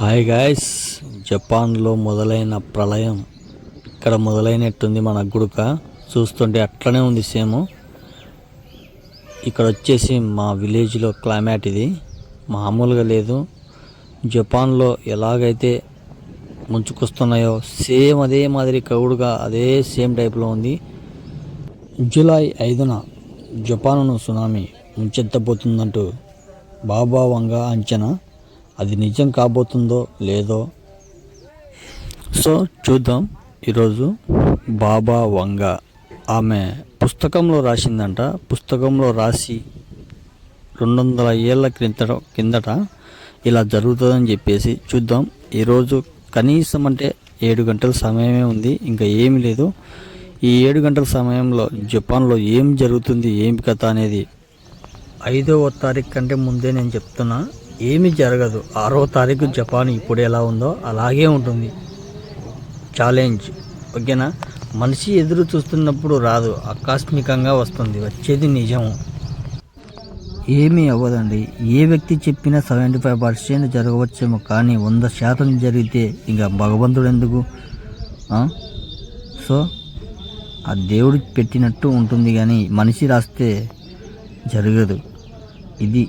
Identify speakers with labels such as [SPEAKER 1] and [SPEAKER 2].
[SPEAKER 1] Hi guys జపాన్లో మొదలైన ప్రళయం ఇక్కడ మొదలైనట్టుంది మన గుడుక. చూస్తుంటే అట్లనే ఉంది సేమ్. ఇక్కడ వచ్చేసి మా విలేజ్లో క్లైమేట్ ఇది. మామూలుగా లేదు. జపాన్లో ఎలాగైతే ముంచుకొస్తున్నాయో సేమ్ అదే మాదిరి కౌడుగా అదే సేమ్ టైప్లో ఉంది. జూలై ఐదున జపాన్ను సునామీ ముంచెత్తబోతుందంటూ బాబావంగా అంచనా. అది నిజం కాబోతుందో లేదో. సో చూద్దాం. ఈరోజు బాబా వంగ. ఆమె పుస్తకంలో రాసిందంట. పుస్తకంలో రాసి రెండు వందల ఏళ్ళ క్రిందట కిందట ఇలా జరుగుతుందని చెప్పేసి చూద్దాం. ఈరోజు కనీసం అంటే ఏడు గంటల సమయమే ఉంది. ఇంకా ఏమీ లేదు. ఈ ఏడు గంటల సమయంలో జపాన్లో ఏం జరుగుతుంది ఏమి కథ అనేది ఐదవ తారీఖు కంటే ముందే నేను చెప్తున్నా. ఏమీ జరగదు. ఆరో తారీఖు జపాన్ ఇప్పుడు ఎలా ఉందో అలాగే ఉంటుంది. ఛాలెంజ్ ఓకేనా? మనిషి ఎదురు చూస్తున్నప్పుడు రాదు ఆకస్మికంగా వస్తుంది వచ్చేది నిజం. ఏమీ అవ్వదండి. ఏ వ్యక్తి చెప్పినా సెవెంటీ ఫైవ్ పర్సెంట్ జరగవచ్చేమో కానీ వంద శాతం జరిగితే ఇంకా భగవంతుడు ఎందుకు? సో ఆ దేవుడు పెట్టినట్టు ఉంటుంది కానీ మనిషి రాస్తే జరగదు. ఇది